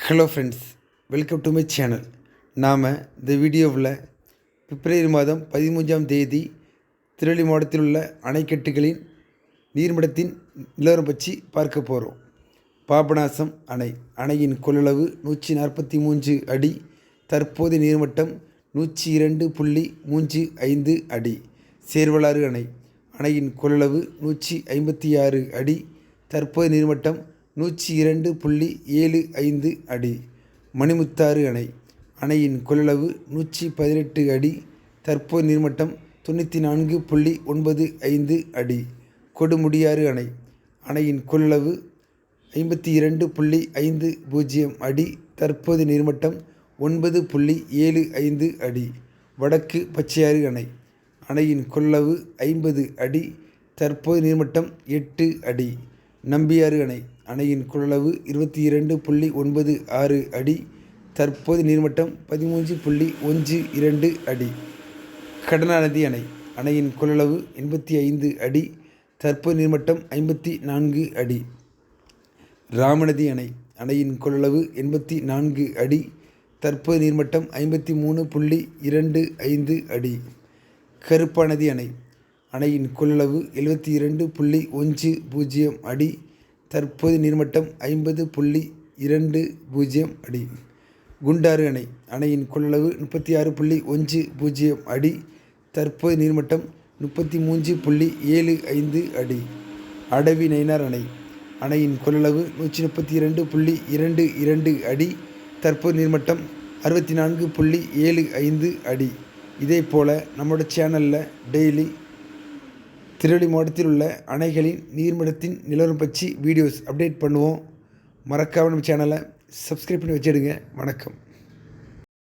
Hello friends welcome to my channel நாம் இந்த வீடியோவில் பிப்ரவரி மாதம் பதிமூன்றாம் தேதி திருவள்ளி மாவட்டத்தில் உள்ள அணைக்கட்டுகளின் நீர்மடத்தின் நிலவரம் பற்றி பார்க்க போகிறோம் பாபநாசம் அணை அணையின் கொள்ளளவு நூற்றி நாற்பத்தி மூன்று அடி தற்போது நீர்மட்டம் நூற்றி இரண்டு புள்ளி மூன்று ஐந்து அடி சேர்வலாறு அணை அணையின் கொள்ளளவு நூற்றி ஐம்பத்தி ஆறு அடி தற்போது நீர்மட்டம் நூற்றி இரண்டு புள்ளி ஏழு ஐந்து அடி. மணிமுத்தாறு அணை. அணையின் கொள்ளளவு நூற்றி பதினெட்டு அடி. தற்போது நீர்மட்டம் தொண்ணூற்றி நான்கு புள்ளி ஒன்பது ஐந்து அடி. கொடுமுடியாறு அணை. அணையின் கொள்ளளவு ஐம்பத்தி இரண்டு புள்ளி ஐந்து பூஜ்ஜியம் அடி. தற்போது நீர்மட்டம் ஒன்பது புள்ளி ஏழு ஐந்து அடி. வடக்கு பச்சையாறு அணை. அணையின் கொள்ளளவு ஐம்பது அடி. தற்போது நீர்மட்டம் எட்டு அடி. நம்பியாறு அணை. அணையின் கொள்ளளவு இருபத்தி இரண்டு புள்ளி ஒன்பது ஆறு அடி தற்போது நீர்மட்டம் பதிமூன்று புள்ளி ஒன்று இரண்டு அடி. கடனாநதி அணை அணையின் கொள்ளளவு எண்பத்தி ஐந்து அடி தற்போது நீர்மட்டம் ஐம்பத்தி நான்கு அடி. ராமநதி அணை அணையின் கொள்ளளவு எண்பத்தி நான்கு அடி தற்போது நீர்மட்டம் ஐம்பத்தி மூணு புள்ளி இரண்டு ஐந்து அடி. கருப்பாநதி அணை அணையின் கொள்ளளவு எழுபத்தி இரண்டு புள்ளி ஒன்று பூஜ்ஜியம் அடி தற்போது நீர்மட்டம் ஐம்பது புள்ளி இரண்டு பூஜ்ஜியம் அடி. குண்டாறு அணை. அணையின் கொள்ளளவு முப்பத்தி ஆறு புள்ளி ஒன்று பூஜ்ஜியம் அடி. தற்போது நீர்மட்டம் முப்பத்தி மூன்று புள்ளி ஏழு ஐந்து அடி. அடவி நயினார் அணை. அணையின் கொள்ளளவு நூற்றி முப்பத்தி இரண்டு புள்ளி இரண்டு இரண்டு அடி. தற்போது நீர்மட்டம் அறுபத்தி நான்கு புள்ளி ஏழு ஐந்து அடி. இதே போல் நம்மளோட சேனலில் டெய்லி திருவள்ளி மாவட்டத்தில் உள்ள அணைகளின் நீர்மட்டத்தின் நிலவரம் பற்றி வீடியோஸ் அப்டேட் பண்ணுவோம். மறக்காம நம்ம சேனலை சப்ஸ்கிரைப் பண்ணி வச்சிடுங்க. வணக்கம்.